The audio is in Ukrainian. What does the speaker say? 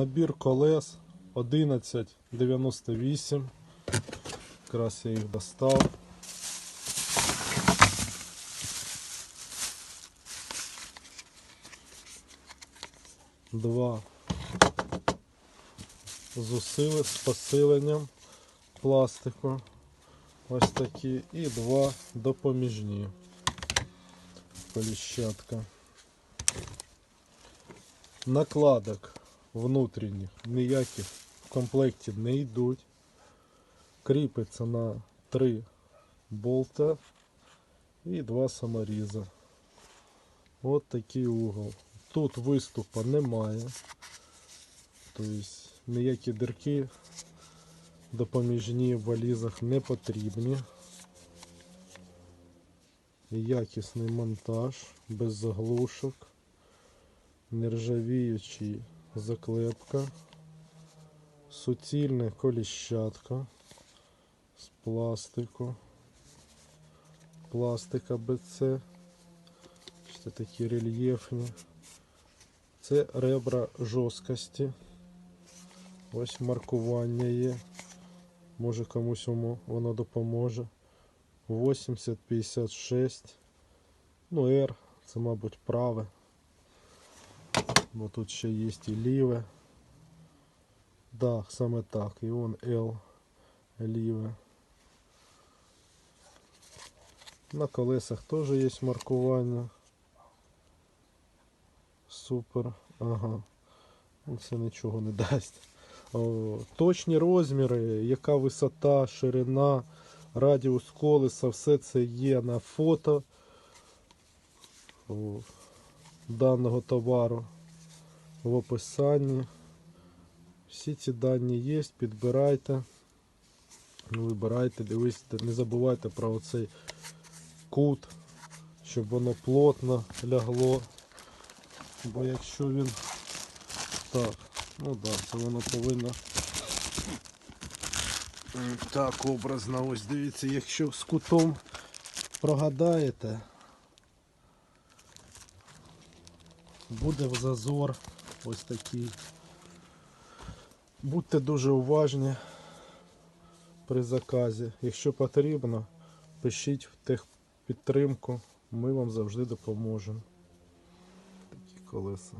Набір колес 1198. Якраз я їх достав. Два з з посиленням пластику. Ось такі. І два допоміжні. Коліщатка. Накладок внутрішніх ніяких в комплекті не йдуть. Кріпиться на три болта і два саморіза. От такий угол. Тут виступа немає. Тобто ніякі дирки допоміжні в валізах не потрібні. Якісний монтаж без заглушок, нержавіючий заклепка, суцільна коліщатка з пластику, пластика БЦ, Бачите, такі рельєфні. Це ребра жорсткості. Ось маркування є. Може комусь воно- допоможе. 80-56. Ну, R, це, мабуть, праве. Бо тут ще є і ліве. Да, саме так. І он L ліве. На колесах теж є маркування. Супер. Ага. Ну, Це нічого не дасть. О, точні розміри, яка висота, ширина, радіус колеса, все це є на фото о, даного товару в описанні. Всі ці дані є, підбирайте, вибирайте, дивіться, не забувайте про оцей кут, щоб воно плотно лягло. Бо якщо він так, ну да, це воно повинно. Так, образно, ось дивіться, якщо з кутом прогадаєте, буде в зазор ось такий. Будьте дуже уважні при заказі. Якщо потрібно, пишіть в техпідтримку, ми вам завжди допоможемо. Такі колеса.